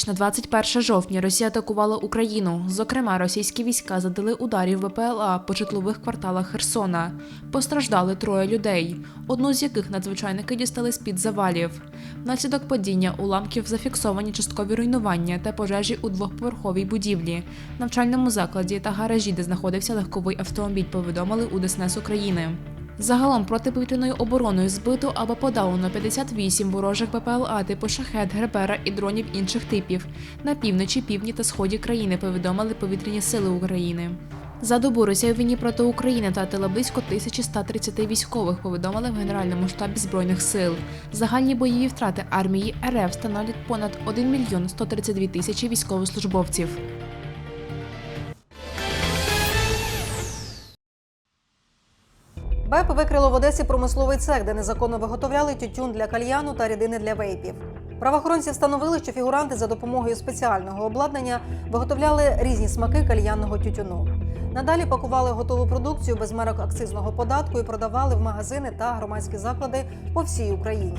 Ніч на 21 жовтня Росія атакувала Україну. Зокрема, російські війська задали ударів ВПЛА по житлових кварталах Херсона. Постраждали троє людей, одну з яких надзвичайники дістали з-під завалів. Внаслідок падіння уламків зафіксовані часткові руйнування та пожежі у двохповерховій будівлі, навчальному закладі та гаражі, де знаходився легковий автомобіль, повідомили у ДСНС України. Загалом протиповітряною обороною збито або подавлено 58 ворожих БПЛА типу шахет, гербера і дронів інших типів на півночі, півдні та сході країни. Повідомили повітряні сили України. За добу Росія у війні проти України втратила близько 1130 військових. Повідомили в Генеральному штабі збройних сил. Загальні бойові втрати армії РФ становлять понад 1 мільйон 132 тисячі військовослужбовців. БЕП викрило в Одесі промисловий цех, де незаконно виготовляли тютюн для кальяну та рідини для вейпів. Правоохоронці встановили, що фігуранти за допомогою спеціального обладнання виготовляли різні смаки кальянного тютюну. Надалі пакували готову продукцію без марок акцизного податку і продавали в магазини та громадські заклади по всій Україні.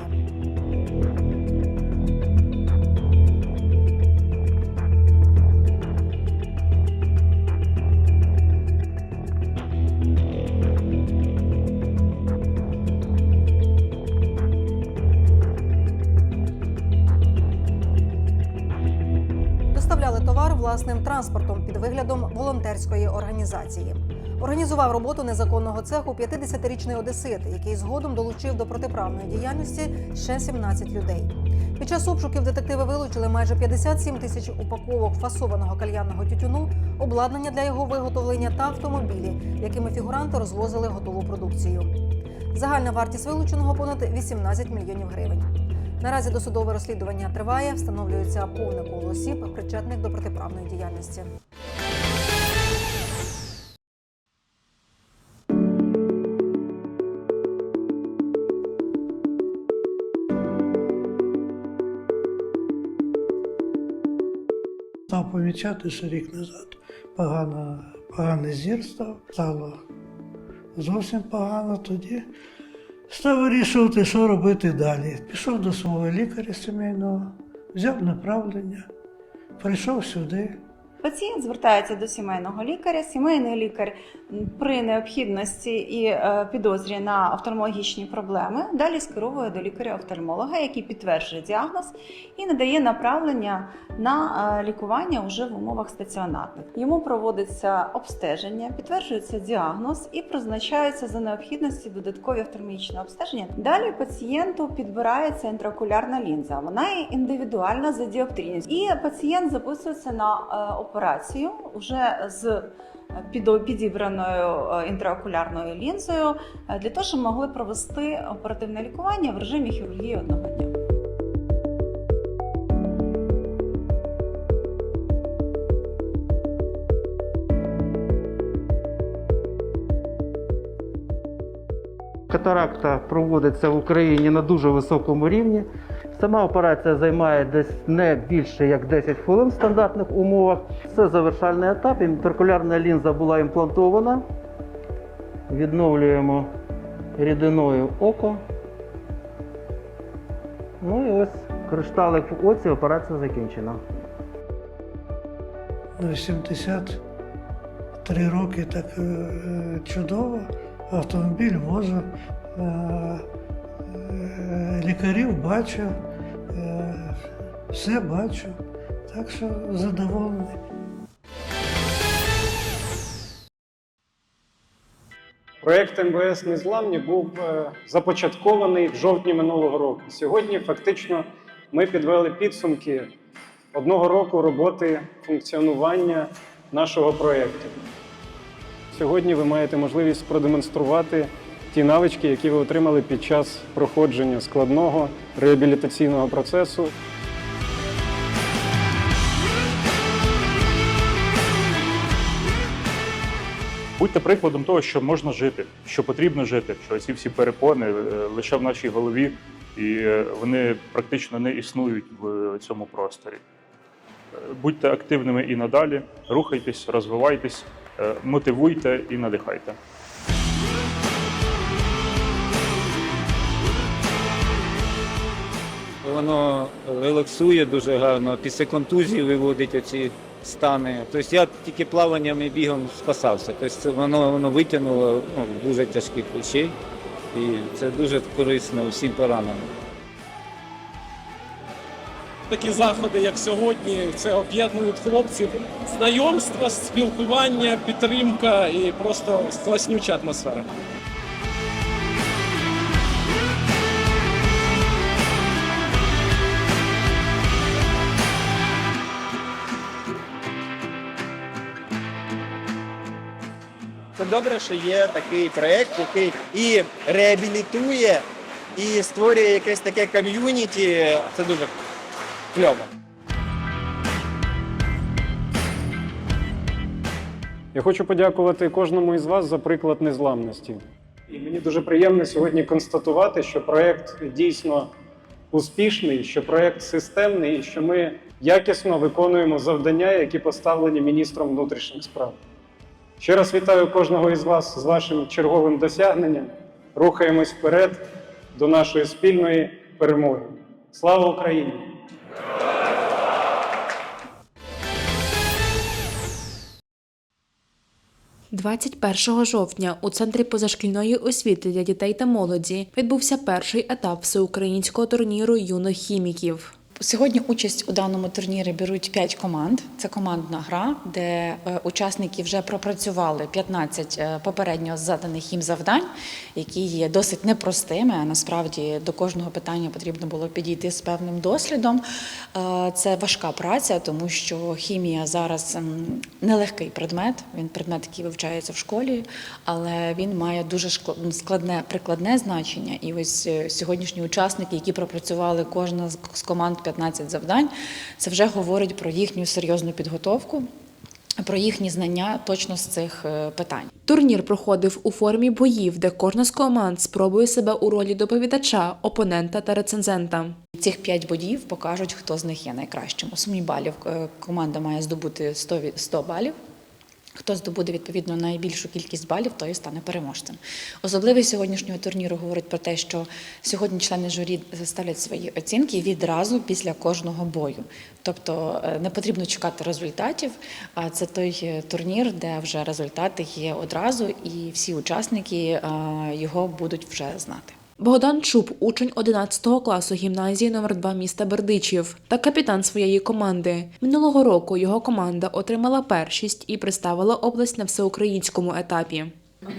Товар власним транспортом під виглядом волонтерської організації. Організував роботу незаконного цеху 50-річний одесит, який згодом долучив до протиправної діяльності ще 17 людей. Під час обшуків детективи вилучили майже 57 тисяч упаковок фасованого кальянного тютюну, обладнання для його виготовлення та автомобілі, якими фігуранти розвозили готову продукцію. Загальна вартість вилученого понад 18 мільйонів гривень. Наразі досудове розслідування триває, встановлюється повне коло осіб, причетних до протиправної діяльності. Став помічати, що рік назад погано, поганий зір став, стало зовсім погано тоді. Став вирішувати, що робити далі. Пішов до свого лікаря сімейного, взяв направлення, прийшов сюди. Пацієнт звертається до сімейного лікаря. Сімейний лікар при необхідності і е, підозрі на офтальмологічні проблеми далі скеровує до лікаря-офтальмолога, який підтверджує діагноз і надає направлення на е, лікування вже в умовах стаціонарних. Йому проводиться обстеження, підтверджується діагноз і призначаються за необхідності додаткові офтальмологічні обстеження. Далі пацієнту підбирається інтраокулярна лінза. Вона є індивідуальна за діоптрією. І пацієнт записується на е, операцію вже з підібраною е, інтраокулярною лінзою е, для того, щоб могли провести оперативне лікування в режимі хірургії одного дня. Катаракта проводиться в Україні на дуже високому рівні. Сама операція займає десь не більше як 10 хвилин в стандартних умовах. Це завершальний етап. Інтеркулярна лінза була імплантована. Відновлюємо рідиною око. Ну і ось кришталик в оці, операція закінчена. На 73 роки так е, чудово. Автомобіль возив, е, е, лікарів бачив, все бачив. Так що задоволений. Проєкт МВС Незламні був е, започаткований в жовтні минулого року. Сьогодні фактично ми підвели підсумки одного року роботи функціонування нашого проєкту. Сьогодні ви маєте можливість продемонструвати ті навички, які ви отримали під час проходження складного реабілітаційного процесу. Будьте прикладом того, що можна жити, що потрібно жити, що ці всі перепони е, лише в нашій голові, і е, вони практично не існують в цьому просторі. Е, Будьте активними і надалі, рухайтесь, розвивайтесь, е, мотивуйте і надихайте. воно релаксує дуже гарно, після контузії виводить оці стани. Тобто я тільки плаванням і бігом спасався. Тобто воно, воно витягнуло ну, дуже тяжких речей. І це дуже корисно всім пораненим. Такі заходи, як сьогодні, це об'єднують хлопців. Знайомства, спілкування, підтримка і просто класнюча атмосфера. Добре, що є такий проект, який і реабілітує, і створює якесь таке ком'юніті. Це дуже кльово. Я хочу подякувати кожному із вас за приклад незламності. І мені дуже приємно сьогодні констатувати, що проект дійсно успішний, що проект системний, і що ми якісно виконуємо завдання, які поставлені міністром внутрішніх справ. Ще раз вітаю кожного із вас з вашим черговим досягненням. Рухаємось вперед до нашої спільної перемоги. Слава Україні! – 21 жовтня у центрі позашкільної освіти для дітей та молоді відбувся перший етап всеукраїнського турніру юних хіміків. Сьогодні участь у даному турнірі беруть 5 команд. Це командна гра, де е, учасники вже пропрацювали 15 е, попередньо заданих їм завдань, які є досить непростими. А насправді до кожного питання потрібно було підійти з певним дослідом. Е, Це важка праця, тому що хімія зараз м, нелегкий предмет. Він предмет, який вивчається в школі, але він має дуже складне прикладне значення. І ось сьогоднішні учасники, які пропрацювали кожна з команд 15 завдань, це вже говорить про їхню серйозну підготовку, про їхні знання точно з цих е, питань. Турнір проходив у формі боїв, де кожна з команд спробує себе у ролі доповідача, опонента та рецензента. Цих п'ять боїв покажуть, хто з них є найкращим. У сумі балів е, команда має здобути 100, від- 100 балів. Хто здобуде відповідно найбільшу кількість балів, той і стане переможцем. Особливість сьогоднішнього турніру говорить про те, що сьогодні члени журі ставлять свої оцінки відразу після кожного бою. Тобто е, не потрібно чекати результатів, а це той е, турнір, де вже результати є одразу, і всі учасники е, його будуть вже знати. Богдан Чуб, учень 11 класу гімназії номер 2 міста Бердичів та капітан своєї команди. Минулого року його команда отримала першість і представила область на всеукраїнському етапі.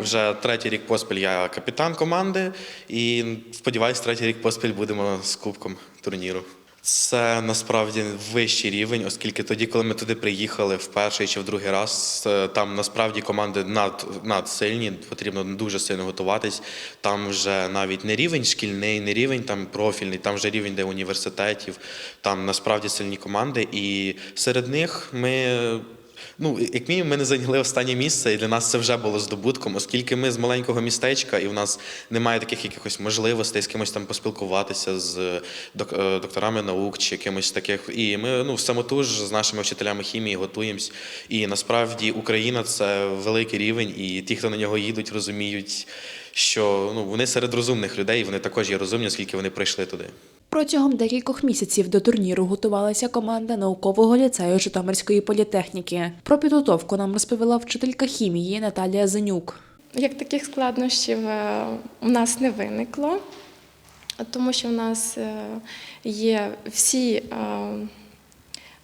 Вже третій рік поспіль я капітан команди, і сподіваюся, третій рік поспіль будемо з кубком турніру. Це насправді вищий рівень, оскільки тоді, коли ми туди приїхали в перший чи в другий раз, е, там насправді команди над, надсильні, потрібно дуже сильно готуватись. Там вже навіть не рівень шкільний, не рівень там профільний, там вже рівень де університетів, там насправді сильні команди. І серед них ми Ну, як мінімум, ми не зайняли останнє місце, і для нас це вже було здобутком, оскільки ми з маленького містечка, і в нас немає таких якихось можливостей з кимось там поспілкуватися з е, докторами наук чи якимось таких. І ми ну самотуж з нашими вчителями хімії готуємось. І насправді Україна це великий рівень, і ті, хто на нього їдуть, розуміють, що ну вони серед розумних людей, вони також є розумні, оскільки вони прийшли туди. Протягом декількох місяців до турніру готувалася команда наукового ліцею Житомирської політехніки. Про підготовку нам розповіла вчителька хімії Наталія Зенюк. Як таких складнощів е, у нас не виникло, тому що в нас е, є всі, е,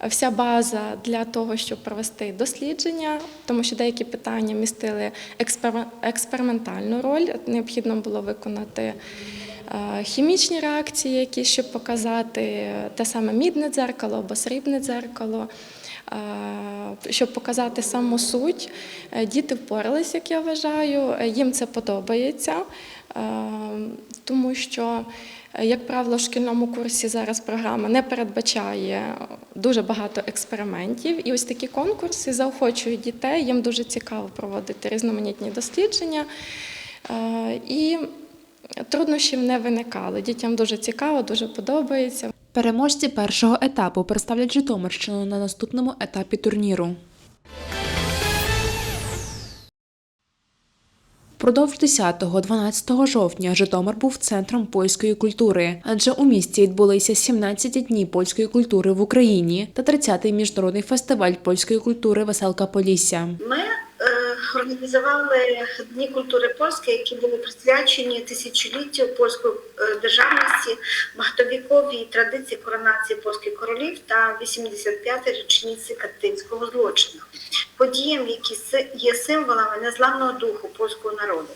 вся база для того, щоб провести дослідження, тому що деякі питання містили експер- експериментальну роль. Необхідно було виконати хімічні реакції, які щоб показати те саме мідне дзеркало або срібне дзеркало. Е, Щоб показати саму суть, Е, діти впорались, як я вважаю. Е, Їм це подобається, е, тому що, е, як правило, в шкільному курсі зараз програма не передбачає дуже багато експериментів. І ось такі конкурси заохочують дітей. Їм дуже цікаво проводити різноманітні дослідження. Е, І труднощів не виникало. Дітям дуже цікаво, дуже подобається. Переможці першого етапу представлять Житомирщину на наступному етапі турніру. Впродовж 10-12 жовтня Житомир був центром польської культури, адже у місті відбулися 17 днів польської культури в Україні та 30-й міжнародний фестиваль польської культури Веселка Полісся. Ми організували Дні культури польської, які були присвячені тисячоліттю польської е, державності, багатовіковій традиції коронації польських королів та 85-ї річниці катинського злочину, подіям, які є символами незламного духу польського народу.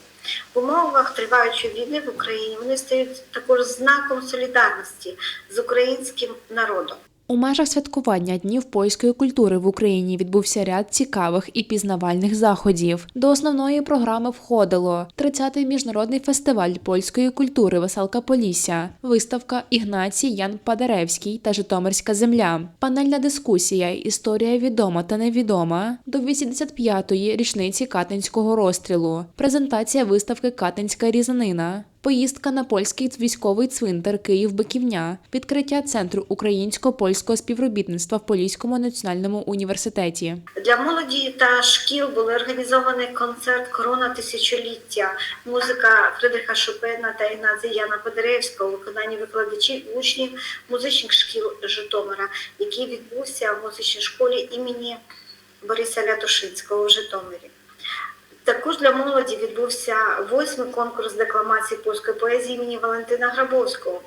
В умовах триваючої війни в Україні вони стають також знаком солідарності з українським народом. У межах святкування днів польської культури в Україні відбувся ряд цікавих і пізнавальних заходів. До основної програми входило 30-й міжнародний фестиваль польської культури Веселка Полісся, виставка Ігнацій Ян Падаревський та Житомирська земля, панельна дискусія Історія відома та невідома до 85-ї річниці Катинського розстрілу, презентація виставки Катинська різанина. Поїздка на польський військовий цвинтар Київ-Биківня, відкриття центру українсько-польського співробітництва в Поліському національному університеті. Для молоді та шкіл були організований концерт Корона тисячоліття, музика Фридриха Шопена та Ігнатія Яна Подеревського у виконанні викладачів учнів музичних шкіл Житомира, який відбувся в музичній школі імені Бориса Лятошинського в Житомирі. Також для молоді відбувся восьмий конкурс декламації польської поезії імені Валентина Грабовського.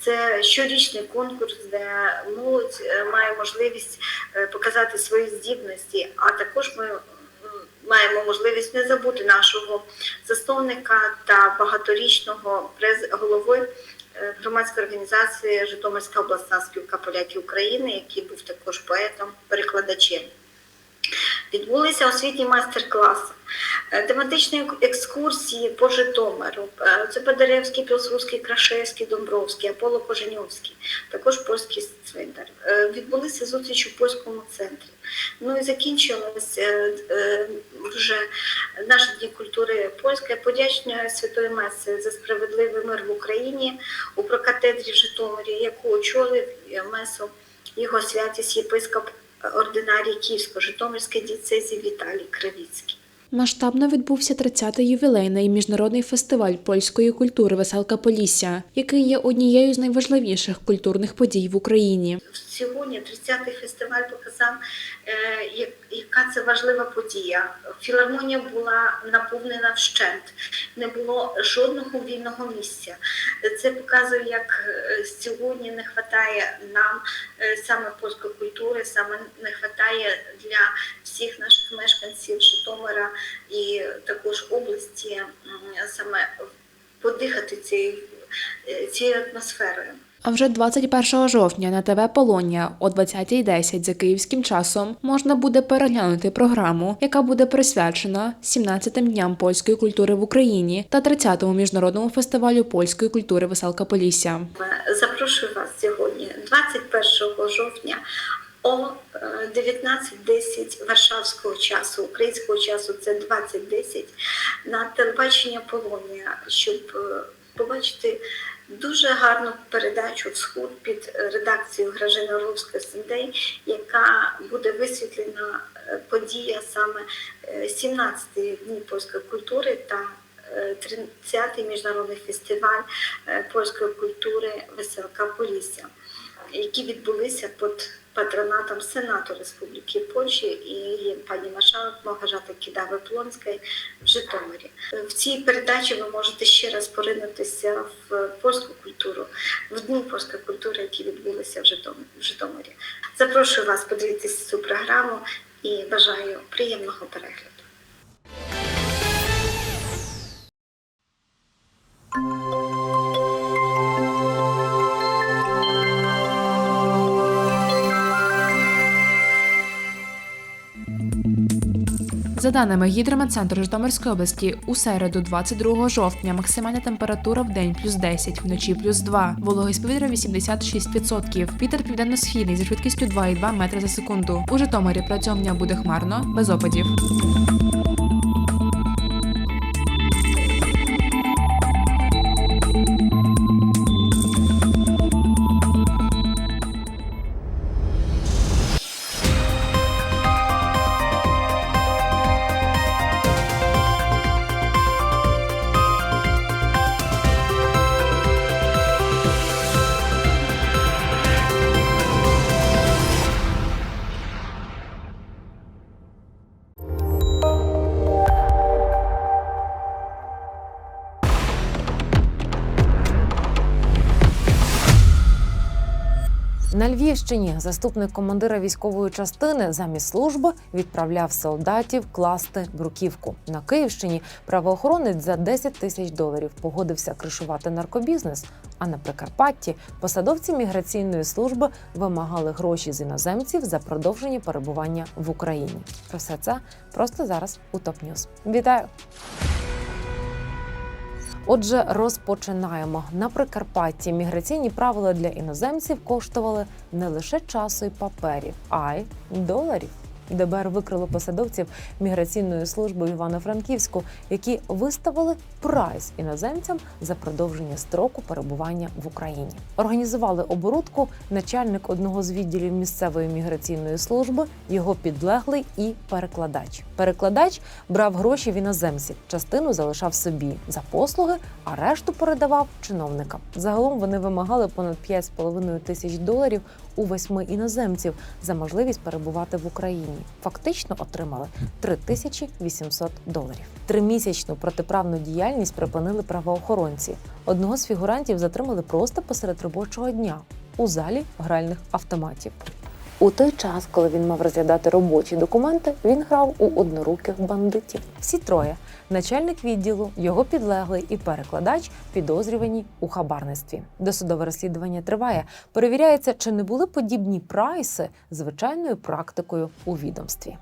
Це щорічний конкурс, де молодь е, має можливість е, показати свої здібності, а також ми маємо можливість не забути нашого засновника та багаторічного през голови е, громадської організації Житомирська обласна спілка поляків України, який був також поетом, перекладачем. Відбулися освітні майстер-класи, е, тематичні екскурсії по Житомиру. Е, Це Бедаревський, Пілсудський, Крашевський, Домбровський, Аполло Коженьовський, також польський цвинтар. Е, Відбулися зустрічі в польському центрі. Ну і закінчилось е, вже наші дні культури польської подячною Святої Меси за справедливий мир в Україні у прокатедрі в Житомирі, яку очолив месу його святість єпископ ординарій Київсько-Житомирської дієцезії Віталій Кравіцький. Масштабно відбувся 30-й ювілейний міжнародний фестиваль польської культури Веселка Полісся, який є однією з найважливіших культурних подій в Україні. Сьогодні 30-й фестиваль показав, е, як- яка це важлива подія. Філармонія була наповнена вщент, не було жодного вільного місця. Це показує, як е, сьогодні не вистачає нам е, саме польської культури, саме не вистачає для всіх наших мешканців Житомира і також області саме подихати цією, цією атмосферою. А вже 21 жовтня на ТВ Полонія о 20.10 за київським часом можна буде переглянути програму, яка буде присвячена 17-тим дням польської культури в Україні та 30-му міжнародному фестивалю польської культури Веселка Полісся. Запрошую вас сьогодні, 21 жовтня о е, 19.10 варшавського часу, українського часу це 20.10 на телебачення Полонія, щоб е, побачити дуже гарну передачу Всхуд під редакцією Гражини Орловської Сендей, яка буде висвітлена е, подія саме 17-ї дні польської культури та е, 30-й міжнародний фестиваль е, польської культури Веселка Полісся, які відбулися під патронатом Сенату Республіки Польщі і пані маршалок Могажата Кідави Плонської в Житомирі. В цій передачі ви можете ще раз поринутися в польську культуру, в дні польської культури, які відбулися в Житомирі. Запрошую вас подивитися цю програму і бажаю приємного перегляду. За даними гідрометцентру Житомирської області, у середу, 22 жовтня, максимальна температура в день плюс 10, вночі плюс 2, вологість повітря 86%, вітер південно-східний зі швидкістю 2,2 метри за секунду. У Житомирі протягом буде хмарно, без опадів. Львівщині заступник командира військової частини замість служби відправляв солдатів класти бруківку. На Київщині правоохоронець за 10 тисяч доларів погодився кришувати наркобізнес. А на Прикарпатті посадовці міграційної служби вимагали гроші з іноземців за продовження перебування в Україні. Про все це просто зараз у ТОП Ньюз. Вітаю! Отже, розпочинаємо на Прикарпатті. Міграційні правила для іноземців коштували не лише часу і паперів, а й доларів. ДБР викрило посадовців міграційної служби Івано-Франківську, які виставили прайс іноземцям за продовження строку перебування в Україні. Організували оборудку начальник одного з відділів місцевої міграційної служби, його підлеглий і перекладач. Перекладач брав гроші в іноземців, частину залишав собі за послуги, а решту передавав чиновникам. Загалом вони вимагали понад 5,5 тисяч доларів у восьми іноземців за можливість перебувати в Україні. Фактично отримали 3800 доларів. Тримісячну протиправну діяльність припинили правоохоронці. Одного з фігурантів затримали просто посеред робочого дня у залі гральних автоматів. У той час, коли він мав розглядати робочі документи, він грав у одноруких бандитів. Всі троє начальник відділу, його підлеглий і перекладач підозрювані у хабарництві. Досудове розслідування триває. Перевіряється, чи не були подібні прайси звичайною практикою у відомстві.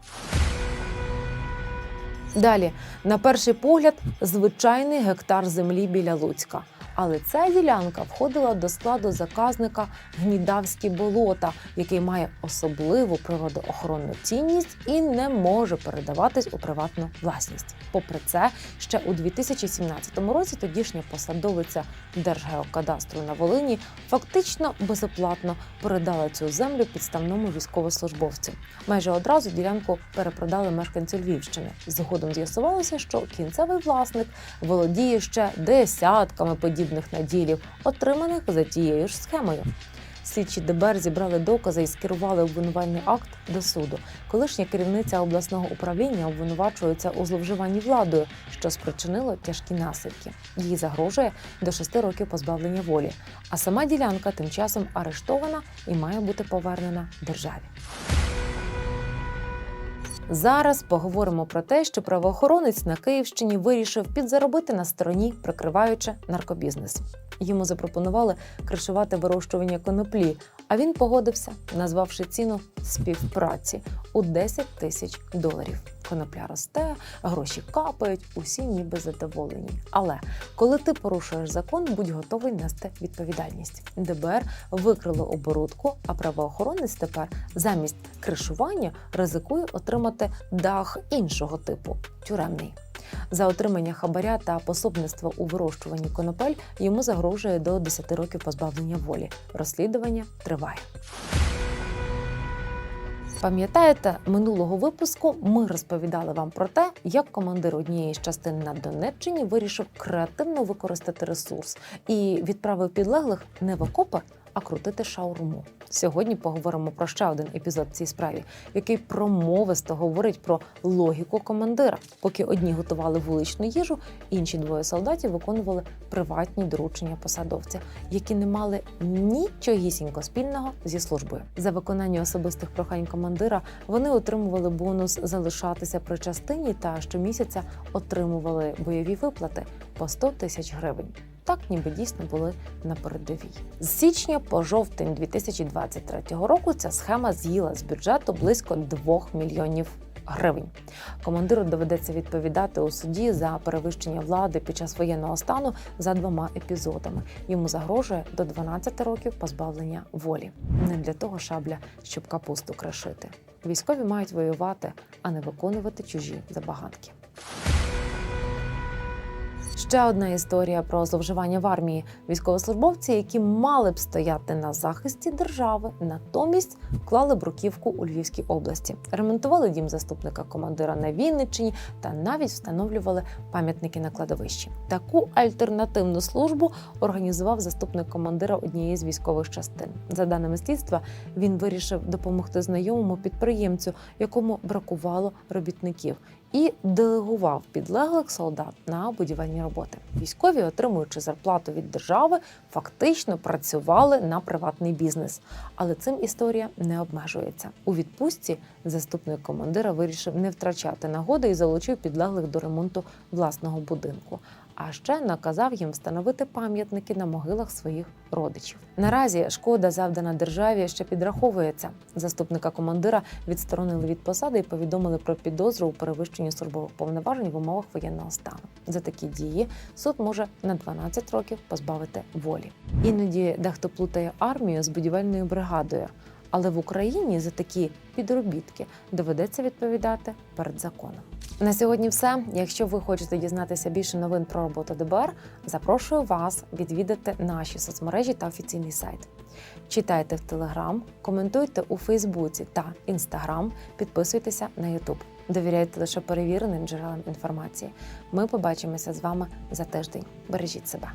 Далі, на перший погляд, звичайний гектар землі біля Луцька. Але ця ділянка входила до складу заказника Гнідавські болота, який має особливу природоохоронну цінність і не може передаватись у приватну власність. Попри це, ще у 2017 році тодішня посадовиця Держгеокадастру на Волині фактично безоплатно передала цю землю підставному військовослужбовцю. Майже одразу ділянку перепродали мешканцю Львівщини. Згодом з'ясувалося, що кінцевий власник володіє ще десятками подібних наділів, отриманих за тією ж схемою. Слідчі ДБР зібрали докази і скерували обвинувальний акт до суду. Колишня керівниця обласного управління обвинувачується у зловживанні владою, що спричинило тяжкі наслідки. Їй загрожує до шести років позбавлення волі. А сама ділянка тим часом арештована і має бути повернена державі. Зараз поговоримо про те, що правоохоронець на Київщині вирішив підзаробити на стороні, прикриваючи наркобізнес. Йому запропонували кришувати вирощування коноплі, а він погодився, назвавши ціну співпраці у 10 тисяч доларів. Конопля росте, гроші капають, усі ніби задоволені. Але коли ти порушуєш закон, будь готовий нести відповідальність. ДБР викрило оборудку, а правоохоронець тепер замість кришування ризикує отримати дах іншого типу тюремний. За отримання хабаря та пособництво у вирощуванні конопель йому загрожує до 10 років позбавлення волі. Розслідування триває. Пам'ятаєте, минулого випуску ми розповідали вам про те, як командир однієї з частин на Донеччині вирішив креативно використати ресурс і відправив підлеглих не в окопи, а крутити шаурму. Сьогодні поговоримо про ще один епізод в цій справі, який промовисто говорить про логіку командира. Поки одні готували вуличну їжу, інші двоє солдатів виконували приватні доручення посадовця, які не мали нічогісінько спільного зі службою. За виконання особистих прохань командира вони отримували бонус залишатися при частині та щомісяця отримували бойові виплати по 100 тисяч гривень. Так, ніби дійсно були на передовій. З січня по жовтень 2023 року ця схема з'їла з бюджету близько 2 мільйонів гривень. Командиру доведеться відповідати у суді за перевищення влади під час воєнного стану за двома епізодами. Йому загрожує до 12 років позбавлення волі. Не для того шабля, щоб капусту кришити. Військові мають воювати, а не виконувати чужі забаганки. Ще одна історія про зловживання в армії. Військовослужбовці, які мали б стояти на захисті держави, натомість клали бруківку у Львівській області, ремонтували дім заступника командира на Вінниччині та навіть встановлювали пам'ятники на кладовищі. Таку альтернативну службу організував заступник командира однієї з військових частин. За даними слідства, він вирішив допомогти знайомому підприємцю, якому бракувало робітників. І делегував підлеглих солдат на будівельні роботи. Військові, отримуючи зарплату від держави, фактично працювали на приватний бізнес. Але цим історія не обмежується. У відпустці заступник командира вирішив не втрачати нагоди і залучив підлеглих до ремонту власного будинку. А ще наказав їм встановити пам'ятники на могилах своїх родичів. Наразі шкода, завдана державі, ще підраховується. Заступника командира відсторонили від посади і повідомили про підозру у перевищенні службових повноважень в умовах воєнного стану. За такі дії суд може на 12 років позбавити волі. Іноді дехто плутає армію з будівельною бригадою. Але в Україні за такі підробітки доведеться відповідати перед законом. На сьогодні все. Якщо ви хочете дізнатися більше новин про роботу ДБР, запрошую вас відвідати наші соцмережі та офіційний сайт. Читайте в Телеграм, коментуйте у Фейсбуці та Інстаграм, підписуйтеся на Ютуб. Довіряйте лише перевіреним джерелам інформації. Ми побачимося з вами за тиждень. Бережіть себе.